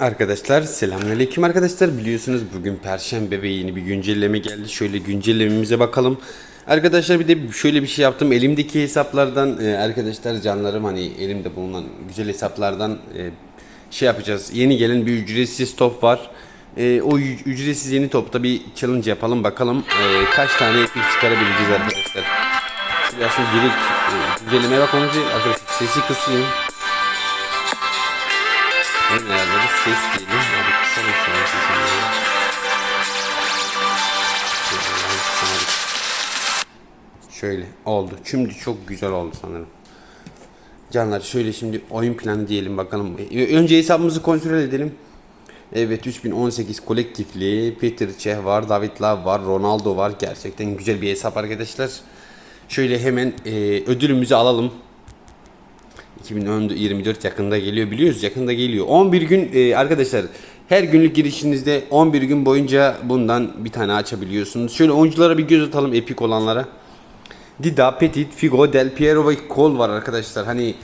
Arkadaşlar selamünaleyküm arkadaşlar. Biliyorsunuz bugün perşembe ve yeni bir güncelleme geldi. Şöyle güncellememize bakalım. Arkadaşlar bir de şöyle bir şey yaptım. Elimdeki hesaplardan e, arkadaşlar canlarım hani elimde bulunan güzel hesaplardan e, şey yapacağız. Yeni gelen bir ücretsiz top var. E, O ücretsiz yeni topta bir challenge yapalım. Bakalım kaç tane epic çıkarabileceğiz arkadaşlar. Biraz direkt e, güncellemeye bakalım arkadaşlar sesi kısayım en ayarları ses diyelim. Hadi kısalım şu an sesini. Şöyle, oldu. Şimdi çok güzel oldu sanırım. Canlar şöyle şimdi oyun planı diyelim bakalım. Önce hesabımızı kontrol edelim. Evet 3018 kolektifli Peter Cech var, David Love var, Ronaldo var. Gerçekten güzel bir hesap arkadaşlar. Şöyle hemen e, ödülümüzü alalım. 2024 yakında geliyor biliyoruz yakında geliyor. 11 gün e, arkadaşlar her günlük girişinizde 11 gün boyunca bundan bir tane açabiliyorsunuz. Şöyle oyunculara bir göz atalım epik olanlara. Dida, Petit, Figo, Del Piero ve Cole var arkadaşlar. Hani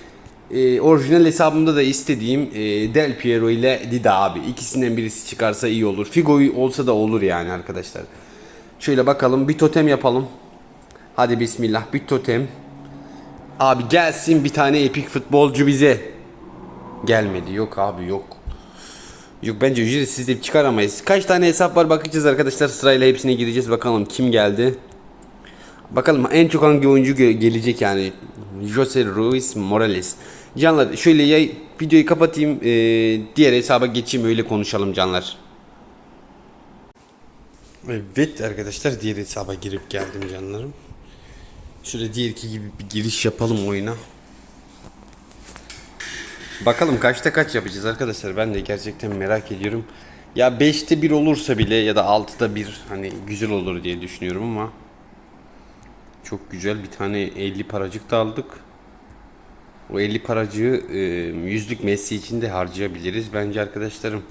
e, orijinal hesabımda da istediğim e, Del Piero ile Dida abi. İkisinden birisi çıkarsa iyi olur. Figo olsa da olur yani arkadaşlar. Şöyle bakalım bir totem yapalım. Hadi bismillah bir totem. Abi gelsin bir tane epik futbolcu bize. Gelmedi. Yok abi yok. Yok bence ücretsiz de çıkaramayız. Kaç tane hesap var bakacağız arkadaşlar. Sırayla hepsine gireceğiz. Bakalım kim geldi. Bakalım en çok hangi oyuncu ge- gelecek yani. Jose Ruiz Morales. Canlar şöyle ya videoyu kapatayım. ee, diğer hesaba geçeyim öyle konuşalım canlar. Evet arkadaşlar diğer hesaba girip geldim canlarım. Şöyle diğerki gibi bir giriş yapalım oyuna. Bakalım kaçta kaç yapacağız arkadaşlar. Ben de gerçekten merak ediyorum. Ya 5'te 1 olursa bile ya da 6'da 1 hani güzel olur diye düşünüyorum ama çok güzel bir tane 50 paracık da aldık. O 50 paracığı e, yüzlük Messi için de harcayabiliriz bence arkadaşlarım.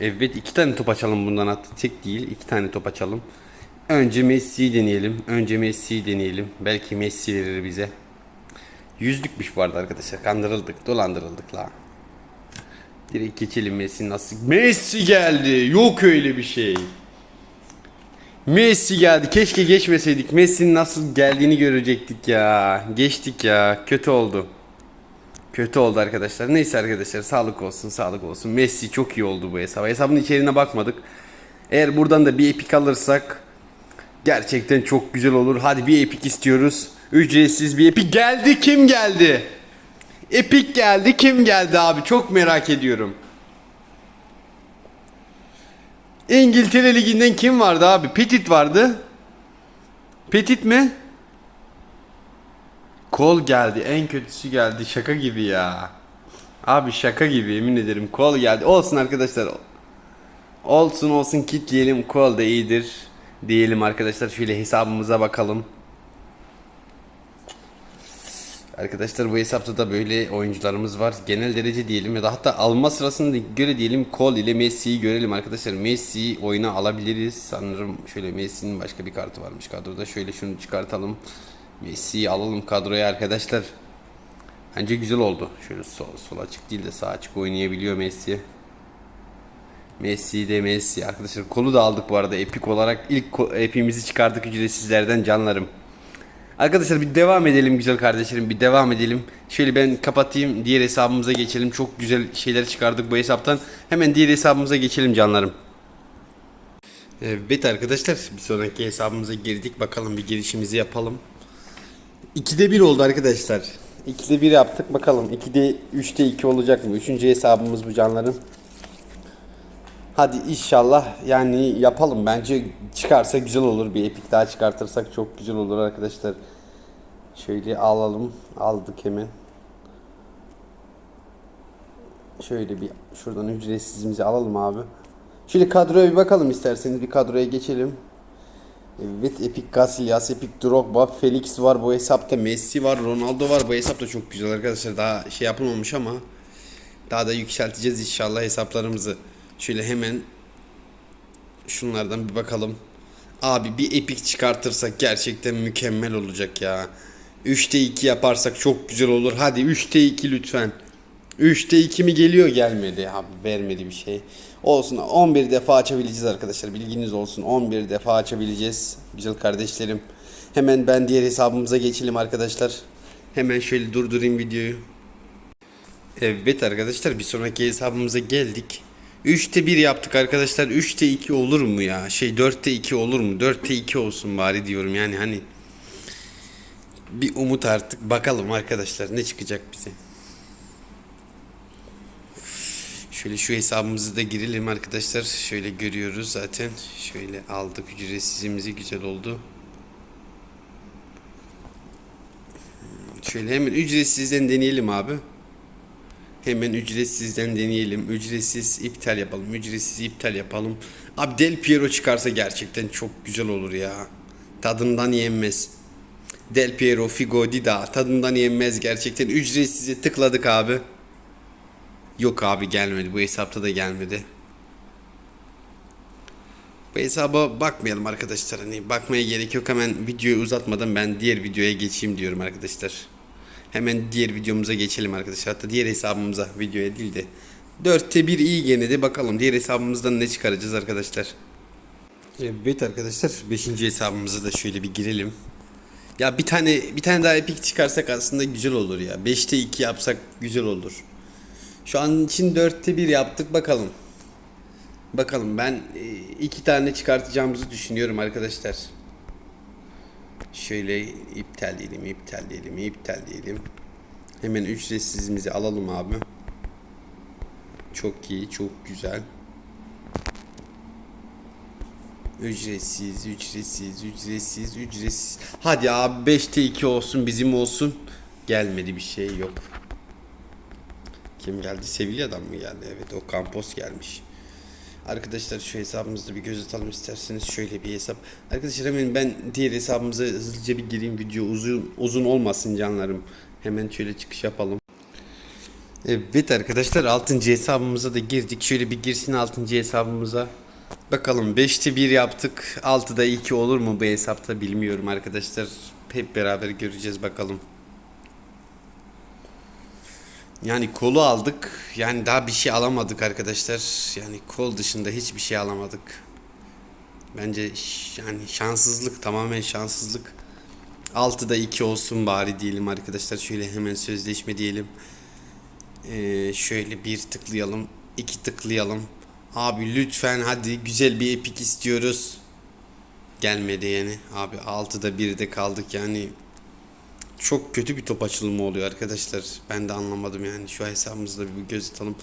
Evet iki tane top açalım bundan hatta tek değil iki tane top açalım. Önce Messi'yi deneyelim. Önce Messi'yi deneyelim. Belki Messi verir bize. Yüzlükmüş bu arada arkadaşlar. Kandırıldık, dolandırıldık la. Direkt geçelim Messi nasıl? Messi geldi. Yok öyle bir şey. Messi geldi. Keşke geçmeseydik. Messi'nin nasıl geldiğini görecektik ya. Geçtik ya. Kötü oldu. Kötü oldu arkadaşlar. Neyse arkadaşlar sağlık olsun sağlık olsun. Messi çok iyi oldu bu hesaba. Hesabın içeriğine bakmadık. Eğer buradan da bir epik alırsak gerçekten çok güzel olur. Hadi bir epik istiyoruz. Ücretsiz bir epik geldi. Kim geldi? Epik geldi. Kim geldi abi? Çok merak ediyorum. İngiltere Ligi'nden kim vardı abi? Petit vardı. Petit mi? Kol geldi. En kötüsü geldi. Şaka gibi ya. Abi şaka gibi yemin ederim. Kol geldi. Olsun arkadaşlar. Olsun olsun kitleyelim. Kol da iyidir. Diyelim arkadaşlar. Şöyle hesabımıza bakalım. Arkadaşlar bu hesapta da böyle oyuncularımız var. Genel derece diyelim ya da hatta alma sırasını göre diyelim Kol ile Messi'yi görelim arkadaşlar. Messi oyuna alabiliriz. Sanırım şöyle Messi'nin başka bir kartı varmış kadroda. Şöyle şunu çıkartalım. Messi'yi alalım kadroya arkadaşlar. Bence güzel oldu. Şöyle sol, sol açık değil de sağ açık oynayabiliyor Messi. Messi de Messi. Arkadaşlar kolu da aldık bu arada epik olarak. ilk epimizi çıkardık ücretsizlerden canlarım. Arkadaşlar bir devam edelim güzel kardeşlerim bir devam edelim. Şöyle ben kapatayım diğer hesabımıza geçelim. Çok güzel şeyler çıkardık bu hesaptan. Hemen diğer hesabımıza geçelim canlarım. Evet arkadaşlar bir sonraki hesabımıza girdik. Bakalım bir girişimizi yapalım. 2'de 1 oldu arkadaşlar. 2'de 1 yaptık bakalım. 2'de 3'te 2 olacak mı? 3. hesabımız bu canlarım. Hadi inşallah yani yapalım. Bence çıkarsa güzel olur. Bir epik daha çıkartırsak çok güzel olur arkadaşlar. Şöyle alalım. Aldık hemen. Şöyle bir şuradan ücretsizimizi alalım abi. Şöyle kadroya bir bakalım isterseniz. Bir kadroya geçelim. Evet Epic Casillas, Epic Drogba, Felix var bu hesapta, Messi var, Ronaldo var. Bu hesap da çok güzel arkadaşlar. Daha şey yapılmamış ama daha da yükselteceğiz inşallah hesaplarımızı. Şöyle hemen şunlardan bir bakalım. Abi bir epik çıkartırsak gerçekten mükemmel olacak ya. 3'te 2 yaparsak çok güzel olur. Hadi 3'te 2 lütfen. 3'te 2 mi geliyor gelmedi abi vermedi bir şey. Olsun 11 defa açabileceğiz arkadaşlar bilginiz olsun 11 defa açabileceğiz güzel kardeşlerim. Hemen ben diğer hesabımıza geçelim arkadaşlar. Hemen şöyle durdurayım videoyu. Evet arkadaşlar bir sonraki hesabımıza geldik. 3'te 1 yaptık arkadaşlar. 3'te 2 olur mu ya? Şey 4'te 2 olur mu? 4'te 2 olsun bari diyorum. Yani hani bir umut artık. Bakalım arkadaşlar ne çıkacak bize. Şöyle şu hesabımızı da girelim arkadaşlar. Şöyle görüyoruz zaten. Şöyle aldık ücretsizimizi güzel oldu. Şöyle hemen ücretsizden deneyelim abi. Hemen ücretsizden deneyelim. Ücretsiz iptal yapalım. Ücretsiz iptal yapalım. Abi Del Piero çıkarsa gerçekten çok güzel olur ya. Tadından yenmez. Del Piero, Figo, Dida tadından yenmez gerçekten. Ücretsize tıkladık abi. Yok abi gelmedi. Bu hesapta da gelmedi. Bu hesaba bakmayalım arkadaşlar. Hani bakmaya gerek yok. Hemen videoyu uzatmadan ben diğer videoya geçeyim diyorum arkadaşlar. Hemen diğer videomuza geçelim arkadaşlar. Hatta diğer hesabımıza videoya değil de. 4'te 1 iyi gene de bakalım diğer hesabımızdan ne çıkaracağız arkadaşlar. Evet arkadaşlar 5. hesabımıza da şöyle bir girelim. Ya bir tane bir tane daha epik çıkarsak aslında güzel olur ya. 5'te 2 yapsak güzel olur. Şu an için 4'te 1 yaptık bakalım. Bakalım ben e, iki tane çıkartacağımızı düşünüyorum arkadaşlar. Şöyle iptal diyelim, iptal diyelim, iptal diyelim. Hemen ücretsizimizi alalım abi. Çok iyi, çok güzel. Ücretsiz, ücretsiz, ücretsiz, ücretsiz. Hadi abi 5'te 2 olsun, bizim olsun. Gelmedi bir şey yok. Kim geldi? Sevilla'dan mı geldi? Evet o Campos gelmiş. Arkadaşlar şu hesabımızda bir göz atalım isterseniz şöyle bir hesap. Arkadaşlar hemen ben diğer hesabımıza hızlıca bir gireyim. Video uzun uzun olmasın canlarım. Hemen şöyle çıkış yapalım. Evet arkadaşlar 6. hesabımıza da girdik. Şöyle bir girsin 6. hesabımıza. Bakalım 5'te 1 yaptık. 6'da 2 olur mu bu hesapta bilmiyorum arkadaşlar. Hep beraber göreceğiz bakalım. Yani kolu aldık. Yani daha bir şey alamadık arkadaşlar. Yani kol dışında hiçbir şey alamadık. Bence yani şanssızlık tamamen şanssızlık. 6'da 2 olsun bari diyelim arkadaşlar. Şöyle hemen sözleşme diyelim. Ee, şöyle bir tıklayalım. iki tıklayalım. Abi lütfen hadi güzel bir epik istiyoruz. Gelmedi yani. Abi 6'da 1'de kaldık yani çok kötü bir top açılımı oluyor arkadaşlar. Ben de anlamadım yani. Şu hesabımızda bir göz atalım.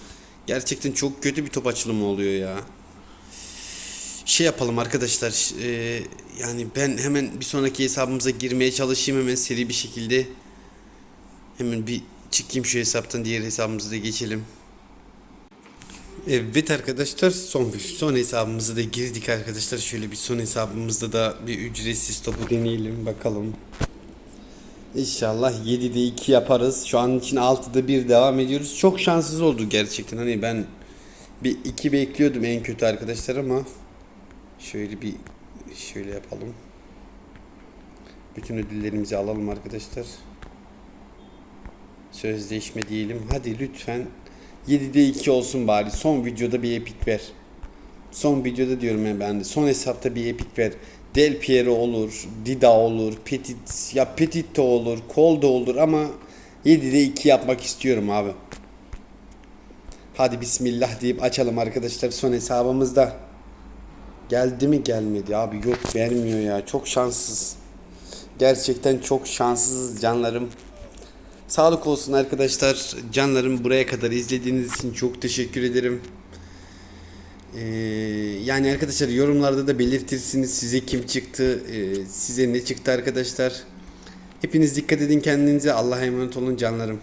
Gerçekten çok kötü bir top açılımı oluyor ya. Şey yapalım arkadaşlar. eee, yani ben hemen bir sonraki hesabımıza girmeye çalışayım hemen seri bir şekilde. Hemen bir çıkayım şu hesaptan diğer hesabımıza da geçelim. Evet arkadaşlar son son hesabımıza da girdik arkadaşlar. Şöyle bir son hesabımızda da bir ücretsiz topu deneyelim bakalım. İnşallah 7'de 2 yaparız. Şu an için 6'da 1 devam ediyoruz. Çok şanssız oldu gerçekten. Hani ben bir 2 bekliyordum en kötü arkadaşlar ama şöyle bir şöyle yapalım. Bütün ödüllerimizi alalım arkadaşlar. Sözleşme diyelim. Hadi lütfen 7'de 2 olsun bari. Son videoda bir epik ver. Son videoda diyorum ya ben de. Son hesapta bir epik ver. Del Piero olur, Dida olur, Petit ya Petit de olur, Kol da olur ama 7'de 2 yapmak istiyorum abi. Hadi bismillah deyip açalım arkadaşlar son hesabımızda. Geldi mi gelmedi abi yok vermiyor ya çok şanssız. Gerçekten çok şanssız canlarım. Sağlık olsun arkadaşlar. Canlarım buraya kadar izlediğiniz için çok teşekkür ederim. Ee, yani arkadaşlar yorumlarda da belirtirsiniz size kim çıktı, e, size ne çıktı arkadaşlar. Hepiniz dikkat edin kendinize. Allah'a emanet olun canlarım.